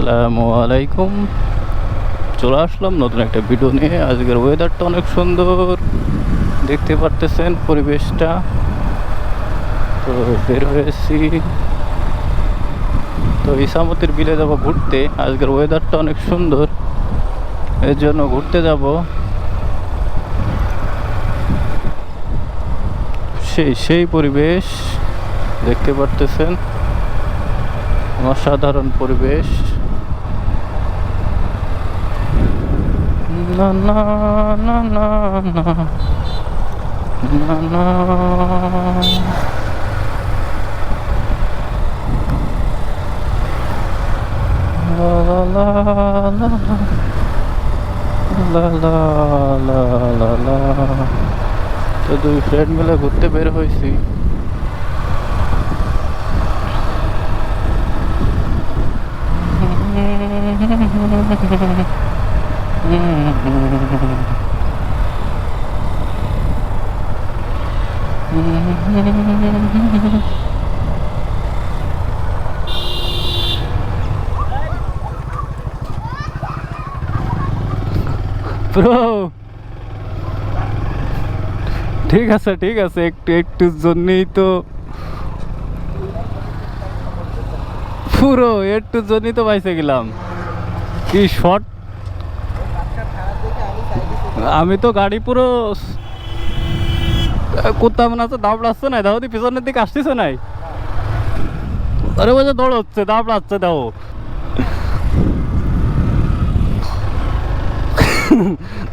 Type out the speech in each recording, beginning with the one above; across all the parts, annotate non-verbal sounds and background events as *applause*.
আসসালামু আলাইকুম চলে আসলাম নতুন একটা ভিডিও নিয়ে। আজকের ওয়েদারটা অনেক সুন্দর। দেখতে পারতেছেন পরিবেশটা। তো বের হয়েছি তো ইসামতির বিলে যাব ঘুরতে। আজকের ওয়েদারটা অনেক সুন্দর। এর জন্য ঘুরতে যাব। সেই সেই পরিবেশ। দেখতে পারতেছেন। অসাধারণ পরিবেশ। না না না না না না না। La la la la la la la la তো দুই ফ্রেন্ড মিলে ঘুরতে বের হয়েছি। *laughs* ব্রো ঠিক আছে ঠিক আছে, একটু একটু জন্যই তো। পুরো, একটু জন্যই তো বাইসে গেলাম। কি শর্ট আমি তো গাড়ি পুরো কোথাও মনে হচ্ছে দাম লাগছে না দাও পিছনের দিকে আসতেছে নাই। আরে বলছে দৌড় হচ্ছে দাম দাও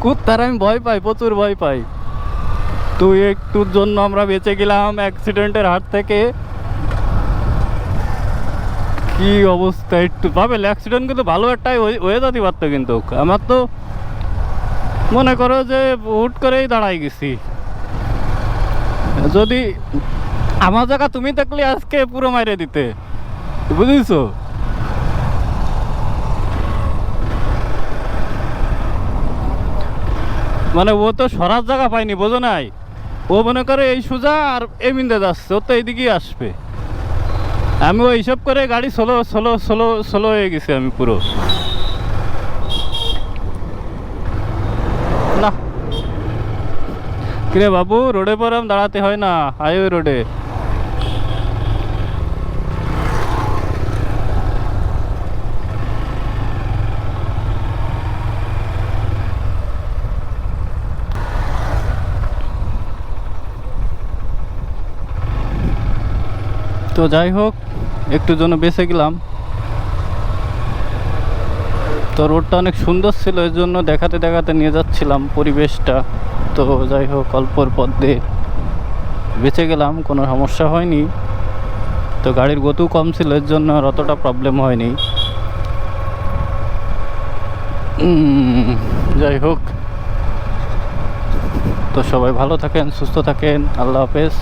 কুত্তার আমি ভয় পাই, প্রচুর ভয় পাই। তুই একটুর জন্য আমরা বেঁচে গেলাম অ্যাক্সিডেন্টের হাত থেকে। কি অবস্থা, একটু পাবেল অ্যাক্সিডেন্ট কিন্তু ভালো একটাই হয়ে যেতে পারতো কিন্তু। আমার তো মনে করো যে হুট করেই দাঁড়াই গেছি। যদি আমার জায়গা তুমি থাকলে আজকে পুরো মাইরে দিতে। বুঝেছ? মানে ও তো সরার জায়গা পায়নি, বোঝো নাই? ও মনে করে এই সোজা আর এমিন্দে যাচ্ছে, ও তো এইদিকেই আসবে। আমি ওই হিসাব করে গাড়ি সোলো সোলো সোলো সোলো হয়ে গেছি আমি পুরো। না। কিরে বাবু, রোডে পর দাঁড়াতে হয় না। হাইওয়ে রোডে। তো যাই হোক, একটু জন্য বেঁচে গেলাম। তো রোডটা অনেক সুন্দর ছিল, এর জন্য দেখাতে দেখাতে নিয়ে যাচ্ছিলাম পরিবেশটা। তো যাই হোক, অল্পর পথে বেঁচে গেলাম, কোনো সমস্যা হয়নি। তো গাড়ির গতিও কম ছিল, এর জন্য আর অতটা প্রবলেম হয়নি। যাই হোক। তো সবাই ভালো থাকেন, সুস্থ থাকেন, আল্লাহ হাফেজ।